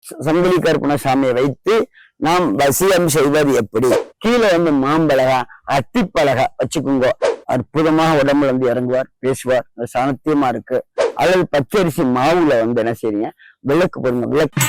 சங்கிலி கற்பன சாமியை வைத்து நாம் வசியம் செய்வது எப்படி? கீழே வந்து மாம்பழகா அத்திப்பழகா வச்சுக்கோங்க. அற்புதமாக உடம்புல வந்து இறங்குவார் பேசுவார். சாணத்தியமா இருக்கு. அல்லது பச்சரிசி மாவுல வந்து என்ன செய்றீங்க? விளக்கு போடுங்க விளக்கு.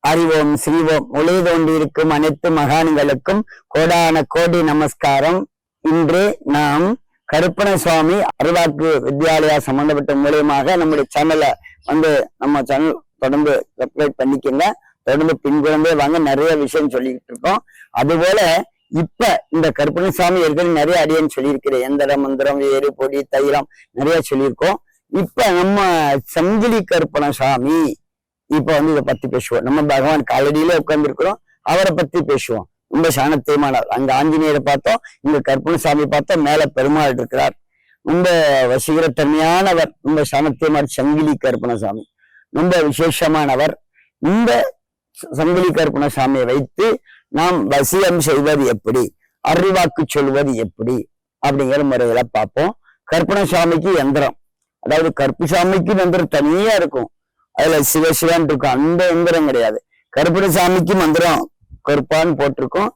அறிவோம் ஸ்ரீவோம் ஒளி தோண்டி இருக்கும் அனைத்து மகான்களுக்கும் கோடான கோடி நமஸ்காரம். இன்று நாம் கருப்பண சுவாமி அருளாக்கு வித்யாலயா சம்பந்தப்பட்ட மூலியமாக நம்முடைய சேனலை வந்து நம்ம சேனல் தொடர்ந்து சப்ஸ்கிரைப் பண்ணிக்கோங்க. தொடர்ந்து பின்குழந்தே வாங்க. நிறைய விஷயம் சொல்லிக்கிட்டு இருக்கோம். அதுபோல இப்ப இந்த கருப்பண சுவாமி ஏற்கனவே நிறைய அடியன்னு சொல்லியிருக்கிறேன் எந்திரம் மந்திரம் வேறு பொடி தைலம் நிறைய சொல்லியிருக்கோம். இப்ப நம்ம சங்கிலி கருப்பண சாமி இப்ப வந்து இதை பத்தி பேசுவோம். நம்ம பகவான் காலடியில உட்கார்ந்து இருக்கிறோம் அவரை பத்தி பேசுவோம். ரொம்ப சாணத்தியமானவர் அங்க ஆஞ்சநேயரை பார்த்தோம் இங்க கற்பனசாமி பார்த்தோம் மேல பெருமாள் இருக்கிறார். ரொம்ப வசீகரத்தன்மையானவர் ரொம்ப சாணத்தியமான சங்கிலி கற்பனசாமி ரொம்ப விசேஷமானவர். இந்த சங்கிலி கற்பனசாமியை வைத்து நாம் வசியம் செய்வது எப்படி? அறிவாக்கு சொல்வது எப்படி? அப்படிங்கிற முறையில பார்ப்போம். கற்பனசாமிக்கு எந்திரம். அதாவது கற்புசாமிக்கு மந்திரம் தனியா இருக்கும். அதுல சிவசிவான் இருக்கும் அந்த எந்திரம் கிடையாது. கருப்பணசாமிக்கு மந்திரம் கருப்பான்னு போட்டிருக்கோம்.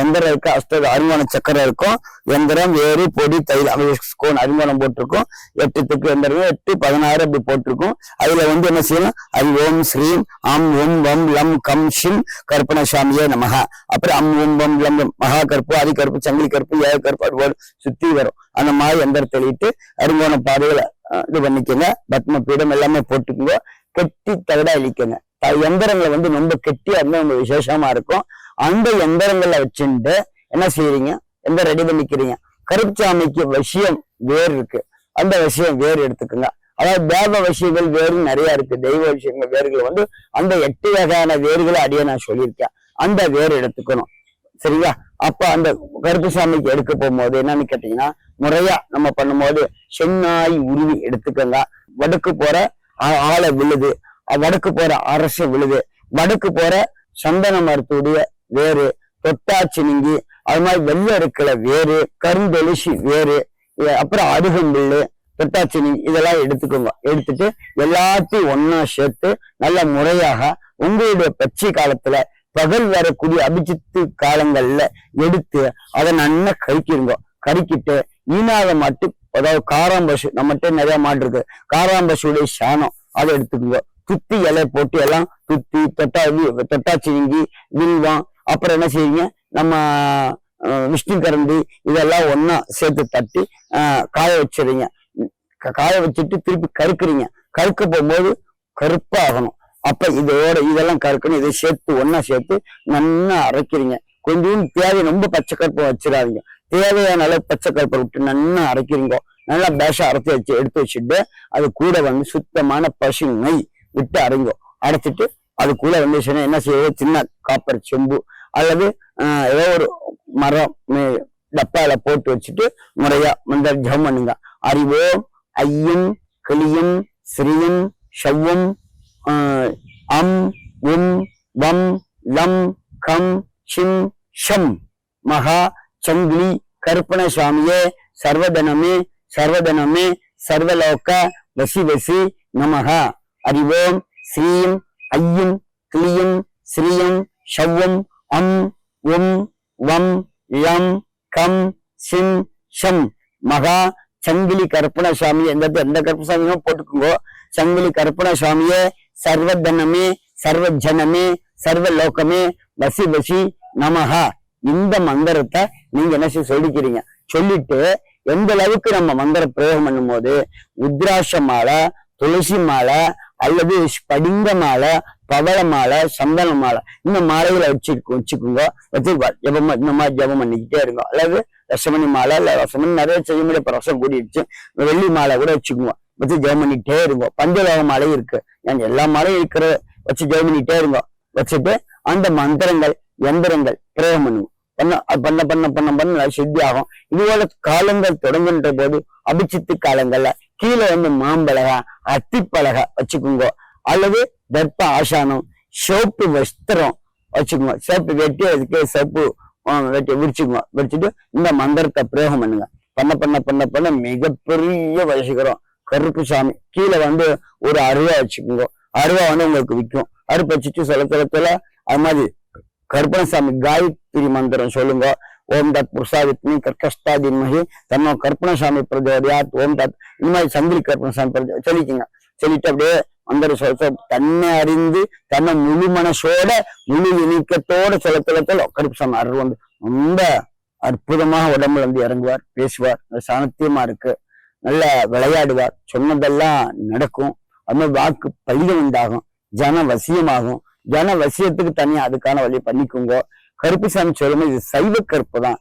எந்திரம் இருக்கு அஷ்ட அருங்கோண சக்கரம் இருக்கும். எந்திரம் வேறு பொடி தைலம் கோன் அருங்கோணம் போட்டிருக்கும். எட்டு திக்கு எந்திரம் எட்டு பதினாறு அப்படி போட்டிருக்கும். அதுல வந்து என்ன செய்யணும்? அது ஓம் ஸ்ரீம் அம் ஓம் வம் லம் கம் ஷிம் கருப்பணசாமியே நமகா அப்புறம் அம் ஓம் வம் லம் மகா கருப்பு அதி கருப்பு சங்கிலி கருப்பு ஏக கருப்பு அது போல சுத்தி வரும். அந்த மாதிரி எந்திரத்தை எழுதிட்டு அருங்கோண பாதையில இது பண்ணிக்கோங்க. பத்ம பீடம் எல்லாமே போட்டுக்கோங்க. கெட்டி தகடா அழிக்கங்க எந்திரங்களை வந்து ரொம்ப கெட்டியா இருந்தா ரொம்ப விசேஷமா இருக்கும். அந்த எந்திரங்களை வச்சுட்டு என்ன செய்யறீங்க எந்த ரெடி பண்ணிக்கிறீங்க? கருப்புசாமிக்கு விஷயம் வேர் இருக்கு. அந்த விஷயம் வேர் எடுத்துக்கோங்க. அதாவது தேவ விஷயங்கள் வேறு நிறைய இருக்கு. தெய்வ விஷயங்கள் வேர்கள் வந்து அந்த எட்டு வகையான வேர்களை அடிய நான் சொல்லியிருக்கேன். அந்த வேர் எடுத்துக்கணும். சரிங்களா? அப்ப அந்த கருப்புசாமிக்கு எடுக்க போகும்போது என்னன்னு கேட்டீங்கன்னா முறையா நம்ம பண்ணும்போது சென்னாய் உருவி எடுத்துக்கோங்க. வடக்கு போற ஆ- ஆளை விழுது. வடக்கு போற அரசு விழுது. வடக்கு போற சந்தன மரத்துடைய வேறு தொட்டாச்சினிங்கி அது மாதிரி வெள்ளை இருக்கிற வேறு கருந்தொலிசி வேறு அப்புறம் அப்புறம் அருகம்பில்லு தொட்டாச்சினிங்கி இதெல்லாம் எடுத்துக்கோங்க. எடுத்துட்டு எல்லாத்தையும் ஒன்னா சேர்த்து நல்ல முறையாக உங்களுடைய பச்சை காலத்துல பகல் வரக்கூடிய அபிஜித்து காலங்கள்ல எடுத்து அதை நல்லா கறிக்கிருங்க கறிக்கிட்டு ஈனாத மாட்டு அதாவது காராம்பசு நம்மகிட்ட நிறைய மாட்டு இருக்கு. காராம்பசுடைய சாணம் அதை எடுத்துக்கோங்க. துத்தி இலை போட்டு எல்லாம் துத்தி தொட்டா தொட்டா தொட்டாச்சினிங்கி வில்வம் அப்புறம் என்ன செய்வீங்க? நம்ம விஷ்ணு கரண்டி இதெல்லாம் ஒன்றா சேர்த்து தட்டி காய வச்சிடுறீங்க. காய வச்சுட்டு திருப்பி கருக்குறீங்க. கருக்க போகும்போது கருப்பாகணும் அப்ப இதோட இதெல்லாம் கருக்கணும் இதை சேர்த்து ஒன்றா சேர்த்து நல்லா அரைக்கிறீங்க. கொஞ்சம் தேவை ரொம்ப பச்சை கருப்பை வச்சிடாதீங்க. தேவையான அளவு பச்சை கருப்பை விட்டு நல்லா அரைக்கிறீங்க. நல்லா பேஷா அரைச்சி வச்சு எடுத்து வச்சுட்டு அது கூட வந்து சுத்தமான பசு நெய் விட்டு அரைங்கோ. அடைச்சிட்டு அதுக்குள்ள கூட என்ன செய்வது சின்ன காப்பர் செம்பு அல்லது ஏதோ ஒரு மரம் டப்பால போட்டு வச்சுட்டு முறையா மந்த ஜம் பண்ணுங்க. அறிவோம் ஐயும் கிளியும் ஸ்ரீயும் ஷவ்வும் அம் உம் வம் லம் கம் சிம் ஷம். மகா சங்கிலி கருப்பணசாமியே சர்வதனமே சர்வதனமே சர்வலோக வசி வசி நமகா அறிவோம் ஸ்ரீயும் ஐயும் கிளியும் ஸ்ரீயும் ஷவ்வும் அம் உம் வம் யம் கம் சிம் ஷம். மகா சங்கிலி கற்பணசாமி சுவாமி எந்த எந்த கருப்பண சாமியும் போட்டுக்கோங்க. சங்கிலி கருப்பண சுவாமியே சர்வதனமே சர்வஜனமே சர்வ லோகமே வசி வசி நமஹா. இந்த மந்திரத்தை நீங்க என்ன செய்ய சொல்லிக்கிறீங்க? சொல்லிட்டு எந்த அளவுக்கு நம்ம மந்திர பிரயோகம் பண்ணும்போது உத்ராட்ச மாலை துளசி மாலை அல்லது ஸ்படிங்க மாலை பவள மாலை சந்தன மாலை இந்த மாலைகளை வச்சுருக்கோம் வச்சுக்கோங்க. வச்சு வ- இந்த மாதிரி ஜெபம் பண்ணிக்கிட்டே இருக்கும் அல்லது ரசமணி மாலை இல்லை ரசமணி நிறைய செய்ய முடியும் இப்போ ரசம் கூடிடுச்சு. வெள்ளி மாலை கூட வச்சுக்குவோம் வச்சு ஜெபம் பண்ணிக்கிட்டே இருக்கும் பஞ்சலோக மாலை இருக்கு. நாங்கள் எல்லா மாலையும் இருக்கிற வச்சு ஜெயம் பண்ணிக்கிட்டே இருக்கோம் வச்சுட்டு அந்த மந்திரங்கள் எந்திரங்கள் பிரயோகம் பண்ணுவோம் பண்ண அது பண்ண பண்ண பண்ண பண்ண சித்தி ஆகும். இதுபோல காலங்கள் தொடங்குன்ற போது அபிச்சித்து காலங்கள்ல கீழே வந்து மாம்பழகா அத்திப்பழகா வச்சுக்கோங்க. அல்லது வெப்ப ஆசானம் சோப்பு வஸ்திரம் வச்சுக்கோங்க. சோப்பு வெட்டி அதுக்கு சோப்பு வெட்டி விரிச்சுக்கோங்க. விரிச்சுட்டு இந்த மந்திரத்தை பிரயோகம் பண்ணுங்க. பண்ண பண்ண பண்ண பண்ண மிகப்பெரிய வயசுகிறோம் கருப்பு சாமி. கீழே வந்து ஒரு அருவா வச்சுக்கோங்க. அருவா வந்து உங்களுக்கு விற்கும் அருப்பு வச்சுட்டு சொல்ல சிலத்துல அது மாதிரி கருப்பணசாமி காயத்ரி மந்திரம் சொல்லுங்க. ஓம் தத் புருஷாவித்மி கர்கஷ்டாதிமகி தன்னோ கற்பனசாமி பிரஜோதியாத். ஓம் தத் இந்த மாதிரி சங்கிலி கற்பனசாமி பிரஜோ சொல்லிக்கங்க சொல்லிட்டு அப்படியே மந்திர சொல் தன்னை அறிந்து தன்னை முழு மனசோட முழு இணக்கத்தோட சில சிலத்தில் கருப்பசாமி அருள் வந்து ரொம்ப அற்புதமாக உடம்புல வந்து இறங்குவார் பேசுவார். சாணத்தியமா இருக்கு. நல்லா விளையாடுவார். சொன்னதெல்லாம் நடக்கும். அது மாதிரி வாக்கு பலிதம் உண்டாகும். ஜன வசியமாகும் ஜன வசியத்துக்கு தனியாக அதுக்கான வழி பண்ணிக்கோங்க. கருப்புசாமி சொல்லும்போது இது சைவ கருப்பு தான்.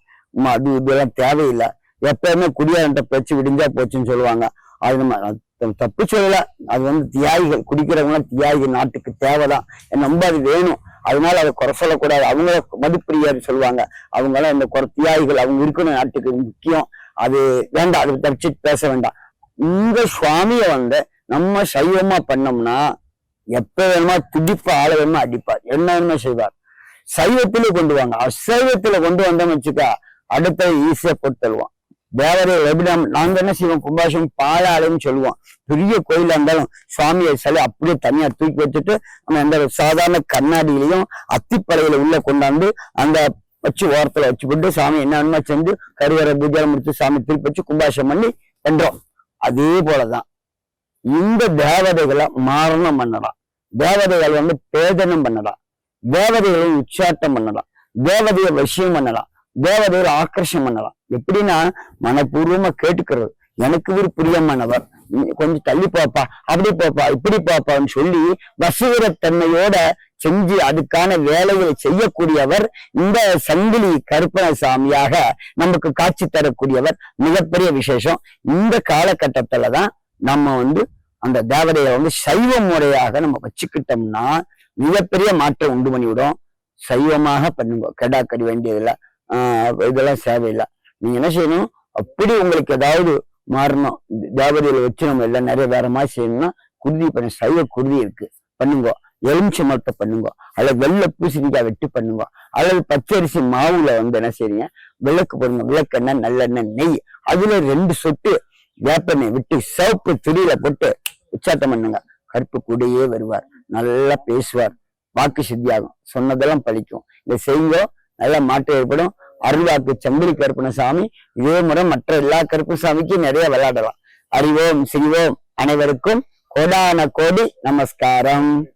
அது இதெல்லாம் தேவையில்லை. எப்பயுமே குடியாரன்ட்ட பேச்சு விடிஞ்சா போச்சுன்னு சொல்லுவாங்க. அது நம்ம தப்பு சொல்லல. அது வந்து தியாகிகள் குடிக்கிறவங்களாம் தியாகிகள் நாட்டுக்கு தேவைதான். எனக்கு ரொம்ப அது வேணும். அதனால அதை குறை சொல்லக்கூடாது. அவங்கள மதிப்பிரியாரு சொல்லுவாங்க. அவங்களாம் இந்த குறை தியாகிகள் அவங்க இருக்கணும் நாட்டுக்கு முக்கியம். அது வேண்டாம். அதை தப்பிச்சு பேச வேண்டாம். இந்த சுவாமியை வந்து நம்ம சைவமா பண்ணோம்னா எப்ப வேணுமா துடிப்பா ஆள வேணுமா அடிப்பார். என்ன வேணுமா செய்வார். சைவத்திலே கொண்டு வாங்க. அசைவத்துல கொண்டு வந்தோம்னு வச்சுக்கா அடுத்த ஈஸியா போட்டு தருவோம் தேவரே எப்படி நாங்க என்ன செய்வோம்? கும்பாஷம் பாலாலயம்னு சொல்லுவோம். பெரிய கோயிலா இருந்தாலும் சுவாமியை சிலை அப்படியே தனியா தூக்கி வச்சுட்டு நம்ம எந்த சாதாரண கண்ணாடியிலையும் அத்திப்படையில உள்ள கொண்டாந்து அந்த வச்சு ஓரத்துல வச்சு போட்டு சாமி என்ன செஞ்சு கருவறை பூஜை முடிச்சு சாமி திருப்பி வச்சு கும்பாஷம் பண்ணி பண்றோம் அதே போலதான். இந்த தேவதைகளை மாரணம் பண்ணலாம். தேவதைகள் வந்து பேதனம் பண்ணலாம். தேவதைகளை உச்சாட்டம் பண்ணலாம். தேவதையை வசியம் பண்ணலாம். தேவதையை ஆக்கர்ஷம் பண்ணலாம். எப்படின்னா மனப்பூர்வமா கேட்டுக்கிறது. எனக்கு ஒரு பிரியமானவர். கொஞ்சம் தள்ளி போப்பா. அப்படி போப்பா இப்படி பாப்பான்னு சொல்லி வசீகரத்தன்மையோட செஞ்சு அதுக்கான வேலைகளை செய்யக்கூடியவர் இந்த சங்கிலி கருப்பணசாமியாக நமக்கு காட்சி தரக்கூடியவர். மிகப்பெரிய விசேஷம். இந்த காலகட்டத்துலதான் நம்ம வந்து அந்த தேவதையை வந்து சைவ முறையாக நம்ம வச்சுக்கிட்டோம்னா மிகப்பெரிய மாற்றம் உண்டு பண்ணிவிடும் சைவமாக பண்ணுங்க. கெடா கடி வேண்டியதில்லை. ஆஹ் இதெல்லாம் சேவையில்லை நீங்க என்ன செய்யணும்? அப்படி உங்களுக்கு ஏதாவது மாறணும். தேவதையில வச்சு நம்ம எல்லாம் நிறைய வேற மாதிரி செய்யணும்னா குருதி பண்ண சைவ குருதி இருக்கு. பண்ணுங்க. எலுமிச்சை மட்டை பண்ணுங்க. அல்லது வெள்ளை பூசணிக்காய் வெட்டி பண்ணுங்க. அல்லது பச்சரிசி மாவுல வந்து என்ன செய்றீங்க? விளக்கு போடுங்க. விளக்கெண்ணெய் நல்லெண்ணெய் நெய். அதுல ரெண்டு சொட்டு வேப்பெண்ணெய் விட்டு சிவப்பு திரியில போட்டு உச்சாட்டம் பண்ணுங்க. கருப்பு கூடையே வருவார். நல்லா பேசுவார். வாக்கு சித்தியாகும். சொன்னதெல்லாம் பலிக்கும் இதை செய்யுங்க. நல்ல மாற்றம் ஏற்படும். அருள்வாக்கு செம்பரி கருப்பணசாமி. இதே முறை மற்ற எல்லா கருப்பசாமிக்கும் நிறைய விளையாடலாம். அறிவோம் செய்வோம் அனைவருக்கும் கோடான கோடி நமஸ்காரம்.